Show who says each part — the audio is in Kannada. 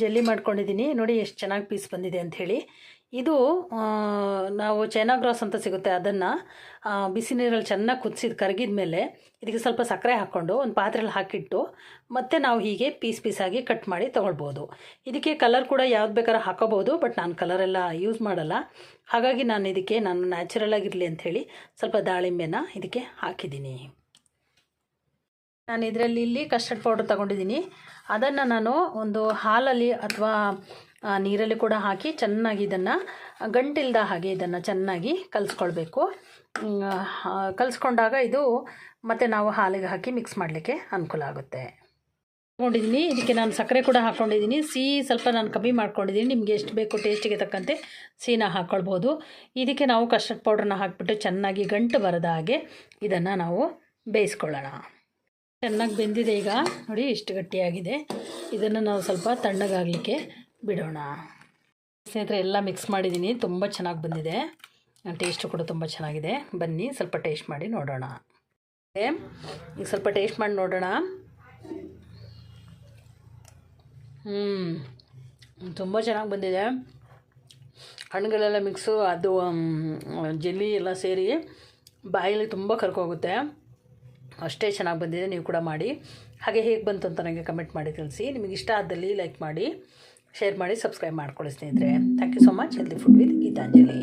Speaker 1: ಜೆಲ್ಲಿ ಮಾಡ್ಕೊಂಡಿದ್ದೀನಿ. ನೋಡಿ ಎಷ್ಟು ಚೆನ್ನಾಗಿ ಪೀಸ್ ಬಂದಿದೆ ಅಂಥೇಳಿ ಇದು ನಾವು ಚೈನಾ ಗ್ರಾಸ್ ಅಂತ ಸಿಗುತ್ತೆ ಅದನ್ನು. ಬಿಸಿ ನೀರಲ್ಲಿ ಚೆನ್ನಾಗಿ ಕುದಿಸಿದ ಕರಗಿದ ಮೇಲೆ ಇದಕ್ಕೆ ಸ್ವಲ್ಪ ಸಕ್ಕರೆ ಹಾಕ್ಕೊಂಡು ಒಂದು ಪಾತ್ರೆಯಲ್ಲಿ ಹಾಕಿಟ್ಟು ಮತ್ತೆ ನಾವು ಹೀಗೆ ಪೀಸ್ ಪೀಸಾಗಿ ಕಟ್ ಮಾಡಿ ತೊಗೊಳ್ಬೋದು. ಇದಕ್ಕೆ ಕಲರ್ ಕೂಡ ಯಾವ್ದು ಬೇಕಾದ್ರೂ ಹಾಕೋಬೋದು, ಬಟ್ ನಾನು ಕಲರೆಲ್ಲ ಯೂಸ್ ಮಾಡಲ್ಲ. ಹಾಗಾಗಿ ನಾನು ಇದಕ್ಕೆ, ನಾನು ನ್ಯಾಚುರಲ್ ಆಗಿರಲಿ ಅಂಥೇಳಿ ಸ್ವಲ್ಪ ದಾಳಿಂಬೆನ ಇದಕ್ಕೆ ಹಾಕಿದ್ದೀನಿ. ನಾನು ಇದರಲ್ಲಿ ಇಲ್ಲಿ ಕಸ್ಟರ್ಡ್ ಪೌಡ್ರ್ ತಗೊಂಡಿದ್ದೀನಿ. ಅದನ್ನು ನಾನು ಒಂದು ಹಾಲಲ್ಲಿ ಅಥವಾ ನೀರಲ್ಲಿ ಕೂಡ ಹಾಕಿ ಚೆನ್ನಾಗಿ ಇದನ್ನು, ಗಂಟಿಲ್ದ ಹಾಗೆ ಇದನ್ನು ಚೆನ್ನಾಗಿ ಕಲಿಸ್ಕೊಳ್ಬೇಕು. ಕಲಿಸ್ಕೊಂಡಾಗ ಇದು ಮತ್ತೆ ನಾವು ಹಾಲಿಗೆ ಹಾಕಿ ಮಿಕ್ಸ್ ಮಾಡಲಿಕ್ಕೆ ಅನುಕೂಲ ಆಗುತ್ತೆ. ತೊಗೊಂಡಿದ್ದೀನಿ. ಇದಕ್ಕೆ ನಾನು ಸಕ್ಕರೆ ಕೂಡ ಹಾಕ್ಕೊಂಡಿದ್ದೀನಿ ಸಿಹಿ ಸ್ವಲ್ಪ ನಾನು ಕಮ್ಮಿ ಮಾಡ್ಕೊಂಡಿದ್ದೀನಿ. ನಿಮಗೆ ಎಷ್ಟು ಬೇಕು ಟೇಸ್ಟಿಗೆ ತಕ್ಕಂತೆ ಸಿಹಿನ ಹಾಕ್ಕೊಳ್ಬೋದು ಇದಕ್ಕೆ ನಾವು ಕಸ್ಟರ್ಡ್ ಪೌಡ್ರನ್ನ ಹಾಕಿಬಿಟ್ಟು ಚೆನ್ನಾಗಿ ಗಂಟು ಬರದ ಹಾಗೆ ಇದನ್ನು ನಾವು ಬೇಯಿಸ್ಕೊಳ್ಳೋಣ. ಚೆನ್ನಾಗಿ ಬೆಂದಿದೆ ಈಗ. ನೋಡಿ, ಇಷ್ಟು ಗಟ್ಟಿಯಾಗಿದೆ. ಇದನ್ನು ನಾವು ಸ್ವಲ್ಪ ತಣ್ಣಗಾಗಲಿಕ್ಕೆ ಬಿಡೋಣ. ಸ್ನೇಹಿತರೆ, ಎಲ್ಲ ಮಿಕ್ಸ್ ಮಾಡಿದ್ದೀನಿ ತುಂಬ ಚೆನ್ನಾಗಿ ಬಂದಿದೆ. ಟೇಸ್ಟು ಕೂಡ ತುಂಬ ಚೆನ್ನಾಗಿದೆ. ಬನ್ನಿ, ಸ್ವಲ್ಪ ಟೇಸ್ಟ್ ಮಾಡಿ ನೋಡೋಣ. ಈಗ ಸ್ವಲ್ಪ ಟೇಸ್ಟ್ ಮಾಡಿ ನೋಡೋಣ. ಹ್ಞೂ ತುಂಬ ಚೆನ್ನಾಗಿ ಬಂದಿದೆ. ಹಣ್ಣುಗಳೆಲ್ಲ ಮಿಕ್ಸು ಅದು ಜೆಲ್ಲಿ ಎಲ್ಲ ಸೇರಿ ಬಾಯಲ್ಲಿ ತುಂಬ ಕರ್ಕೋಗುತ್ತೆ. ಅಷ್ಟೇ ಚೆನ್ನಾಗಿ ಬಂದಿದೆ, ನೀವು ಕೂಡ ಮಾಡಿ. ಹಾಗೆ ಹೇಗೆ ಬಂತು ಅಂತ ನನಗೆ ಕಮೆಂಟ್ ಮಾಡಿ ತಿಳಿಸಿ. ನಿಮಗೆ ಇಷ್ಟ ಆದಲ್ಲಿ ಲೈಕ್ ಮಾಡಿ ಶೇರ್ ಮಾಡಿ ಸಬ್ಸ್ಕ್ರೈಬ್ ಮಾಡ್ಕೊಳ್ಳಿ ಸ್ನೇಹಿತರೆ. Thank you so much healthy food with Geetanjali.